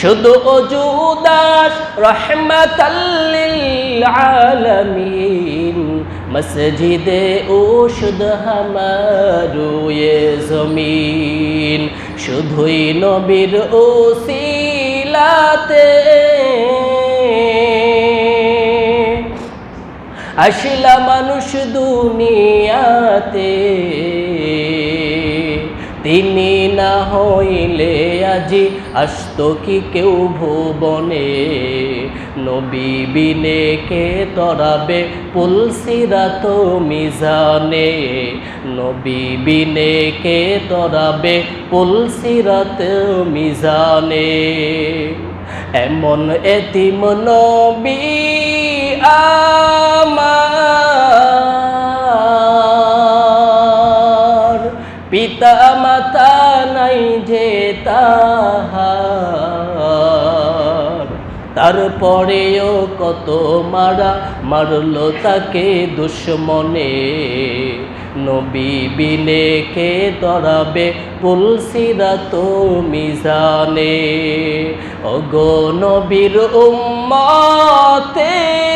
শুধু অজুদাস রহমতাল্লিল আলামিন। মসজিদে ওষুধ হামারু এ জমিন। শুধুই নবীর ওসিলাতে। আসলা মানুষ দুনিয়াতে। তিনি না হইলে আজি আসত কি কেউ ভুবনে? নবী বিনে কে তরাবে? পুলসিরাত মিজানে। নবী বিনে কে তরাবে? পুলসিরাত মিজানে। এমন এতিম নবী আমার পিতা মাতা নাই যে তাহার। তারপরেও কত মারা মারলো তাকে দুশ্মনে। নবী বিনে কে দরাবে পুলসিরা তো মিজানে ওগো নবীর উম্মতেরা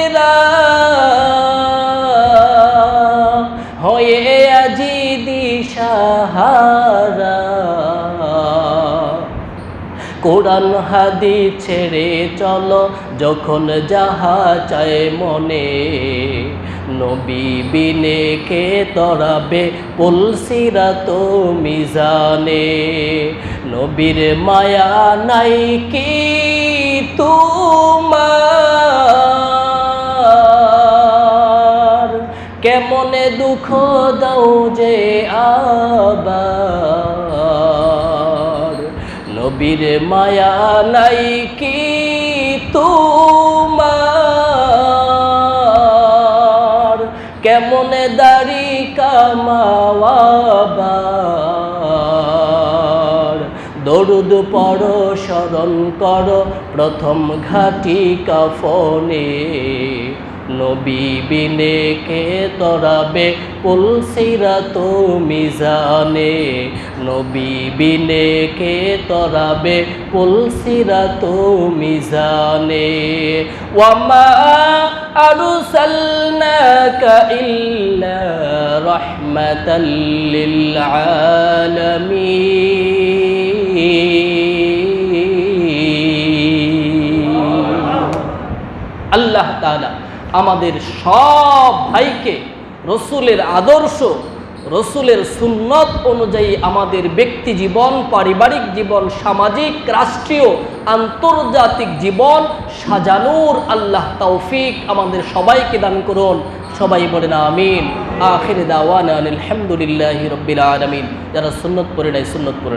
দিশাহারা কোরআন হাদি ছেড়ে চলো, যখন যাহা চায় মনে। নবী বিনে কে তরাবে পুলসিরা তো মিজানে। নবীর মায়া নাই কি তোমার? কেমনে দুঃখ দাও যে আবার। নবীর মায়া নাই কি তোমার? কেমনে দাড়ি কামাওয়াবার দরুদ পড়, স্মরণ কর, প্রথম ঘাটি কাফনে। নবী বিনে কে তরাবে? পুলসিরা তো মিজানে নবী বিনে কে তরাবে? পুলসিরা তো মিজানে ওয়ামা আরসালনাকা ইল্লা রাহমাতাল লিল আল্লাহ তাআলা আমাদের সব ভাইকে রসুলের আদর্শ, রসুলের সুন্নত অনুযায়ী আমাদের ব্যক্তি জীবন, পারিবারিক জীবন, সামাজিক, রাষ্ট্রীয়, আন্তর্জাতিক জীবন সাজানোর আল্লাহ তৌফিক আমাদের সবাইকে দান করুন। সবাই বলেন আমিন। আখির দাওয়ান আলহামদুলিল্লাহ রব্বিল আলমিন। যারা সুন্নত পড়ে নাই, সুন্নত পড়ে